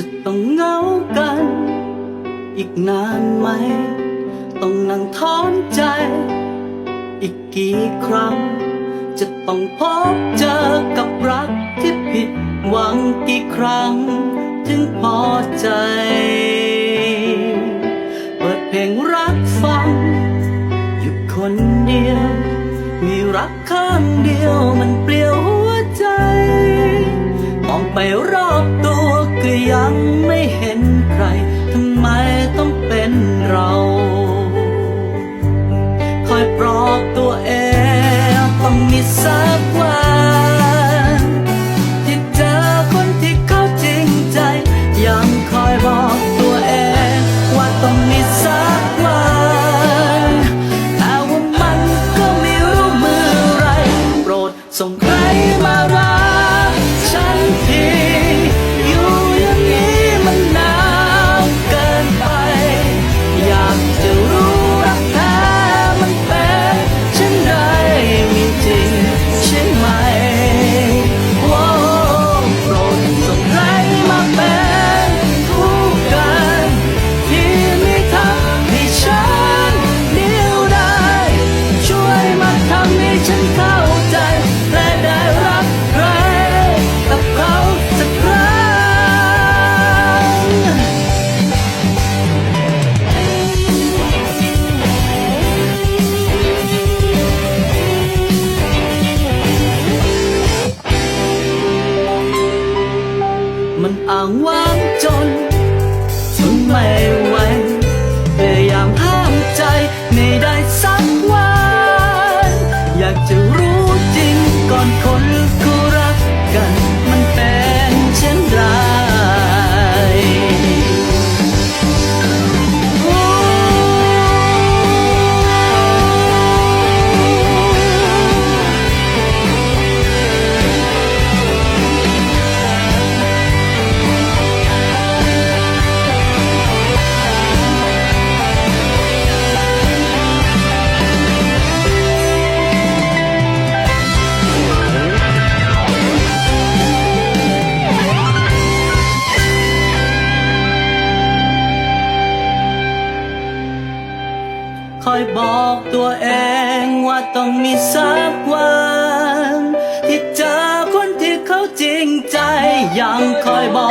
จะต้องเหงากัน อีกนานไหม ต้องนั่งท้อนใจ อีกกี่ครั้ง จะต้องพบเจอกับรักที่ผิดหวังกี่ครั้ง ถึงพอใจ เปิดเพลงรักฟัง อยู่คนเดียว มีรักข้างเดียวมันเปลี่ยวหัวใจ มองไปรอบ ยังไม่เห็น ริงก่อนคน อยบอกตัวเองว่าต้องมีสักวันที่เจอคนที่เขาจริงใจยังคอยบอก